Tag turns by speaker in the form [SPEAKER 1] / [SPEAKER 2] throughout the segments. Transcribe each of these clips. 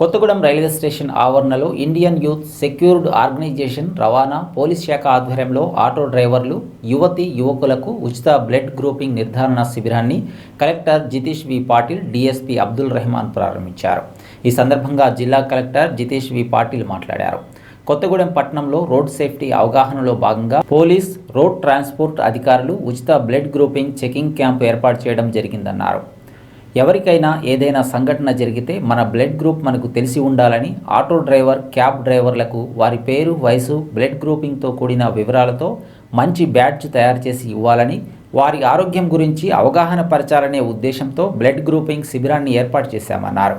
[SPEAKER 1] Kothagudem railway station ఆవరణలో Indian youth secured organisation రవాణా police శాఖ ఆధ్వర్యంలో ఆటో డ్రైవర్లు యువతి యువకులకు ఉచిత బ్లడ్ గ్రూపింగ్ నిర్ధారణ శిబిరాన్ని collector Jitesh V Patil DSP Abdul Rahman ప్రారంభించారు. ఈ సందర్భంగా జిల్లా కలెక్టర్ జితేష్ వి పాటిల్ మాట్లాడారు. కొత్తగూడెం పట్టణంలో రోడ్ సేఫ్టీ అవగాహనలో భాగంగా పోలీస్ రోడ్ ట్రాన్స్పోర్ట్ అధికారులు ఉచిత బ్లడ్ గ్రూపింగ్ చెకింగ్ క్యాంప్ ఏర్పాటు చేయడం జరిగిందన్నారు. ఎవరికైనా ఏదైనా సంఘటన జరిగితే మన బ్లడ్ గ్రూప్ మనకు తెలిసి ఉండాలని ఆటో డ్రైవర్ క్యాబ్ డ్రైవర్లకు వారి పేరు వయసు బ్లడ్ గ్రూపింగ్తో కూడిన వివరాలతో మంచి బ్యాడ్జ్ తయారు చేసి ఇవ్వాలని వారి ఆరోగ్యం గురించి అవగాహన పరచాలనే ఉద్దేశంతో బ్లడ్ గ్రూపింగ్ శిబిరాన్ని ఏర్పాటు చేశామన్నారు.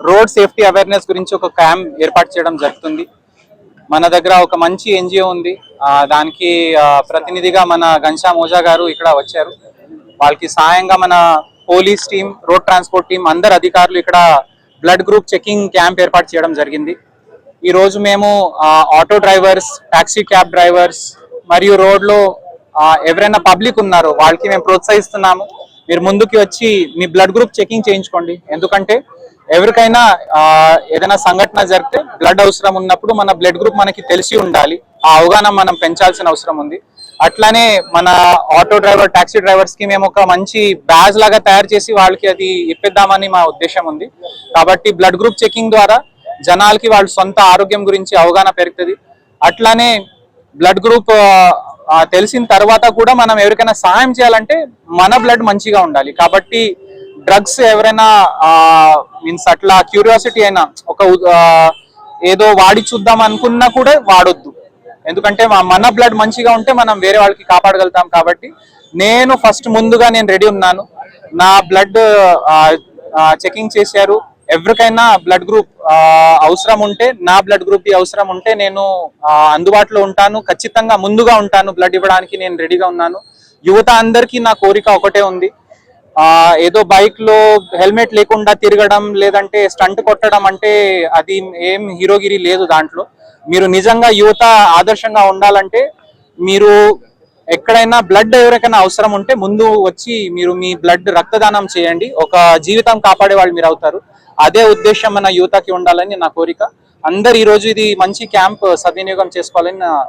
[SPEAKER 2] రోడ్ సేఫ్టీ అవేర్నెస్ గురించి ఒక క్యాంప్ ఏర్పాటు చేయడం జరుగుతుంది. మన దగ్గర ఒక మంచి ఎన్జిఓ ఉంది. దానికి ప్రతినిధిగా మన ఘనశ్యామ్ ఓజా గారు ఇక్కడ వచ్చారు. వాళ్ళకి సాయంగా మన police team road transport team అందరు అధికారులు ఇక్కడ బ్లడ్ గ్రూప్ చెకింగ్ క్యాంప్ ఏర్పాటు చేయడం జరిగింది. ఈ రోజు మేము auto drivers taxi cab drivers మరియు రోడ్లో ఎవరైనా పబ్లిక్ ఉన్నారో వాళ్ళకి మేము ప్రోత్సహిస్తున్నాము. మీరు ముందుకి వచ్చి మీ బ్లడ్ గ్రూప్ చెకింగ్ చేయించుకోండి. ఎందుకంటే ఎవరికైనా ఏదైనా సంఘటన జరిగితే బ్లడ్ అవసరం ఉన్నప్పుడు మన బ్లడ్ గ్రూప్ మనకి తెలిసి ఉండాలి. ఆ అవగాహన మనం పెంచాల్సిన అవసరం ఉంది. అట్లానే మన ఆటో డ్రైవర్ టాక్సీ డ్రైవర్స్కి మేము ఒక మంచి బ్యాజ్ లాగా తయారు చేసి వాళ్ళకి అది ఇప్పిద్దామని మా ఉద్దేశం ఉంది. కాబట్టి బ్లడ్ గ్రూప్ చెకింగ్ ద్వారా జనాలకి వాళ్ళ సొంత ఆరోగ్యం గురించి అవగాహన పెరుగుతుంది. అట్లానే బ్లడ్ గ్రూప్ తెలిసిన తర్వాత కూడా మనం ఎవరికైనా సహాయం చేయాలంటే మన బ్లడ్ మంచిగా ఉండాలి. కాబట్టి డ్రగ్స్ ఎవరైనా మీన్స్ అట్లా క్యూరియాసిటీ అయినా ఒక ఏదో వాడి చూద్దాం అనుకున్నా కూడా వాడొద్దు. ఎందుకంటే మా- మన బ్లడ్ మంచిగా ఉంటే మనం వేరే వాళ్ళకి కాపాడగలుగుతాం కాబట్టి నేను ఫస్ట్ ముందుగా నేను రెడీ ఉన్నాను. నా బ్లడ్ చెకింగ్ చేశారు. ఎవరికైనా బ్లడ్ గ్రూప్ అవసరం ఉంటే నా బ్లడ్ గ్రూప్ అవసరం ఉంటే నేను అందుబాటులో ఉంటాను. ఖచ్చితంగా ముందుగా ఉంటాను. బ్లడ్ ఇవ్వడానికి నేను రెడీగా ఉన్నాను. యువత అందరికీ నా కోరిక ఒకటే ఉంది. ఏదో బైక్లో హెల్మెట్ లేకుండా తిరగడం లేదంటే స్టంట్ కొట్టడం అంటే అది ఏం హీరోగిరి లేదు దాంట్లో. మీరు నిజంగా యువత ఆదర్శంగా ఉండాలంటే మీరు ఎక్కడైనా బ్లడ్ ఎవరికైనా అవసరం ఉంటే ముందు వచ్చి మీరు మీ బ్లడ్ రక్తదానం చేయండి. ఒక జీవితం కాపాడే వాళ్ళు మీరు అవుతారు. అదే ఉద్దేశం మన యువతకి ఉండాలని నా కోరిక. అందరు ఈరోజు ఇది మంచి క్యాంప్ సద్వినియోగం చేసుకోవాలని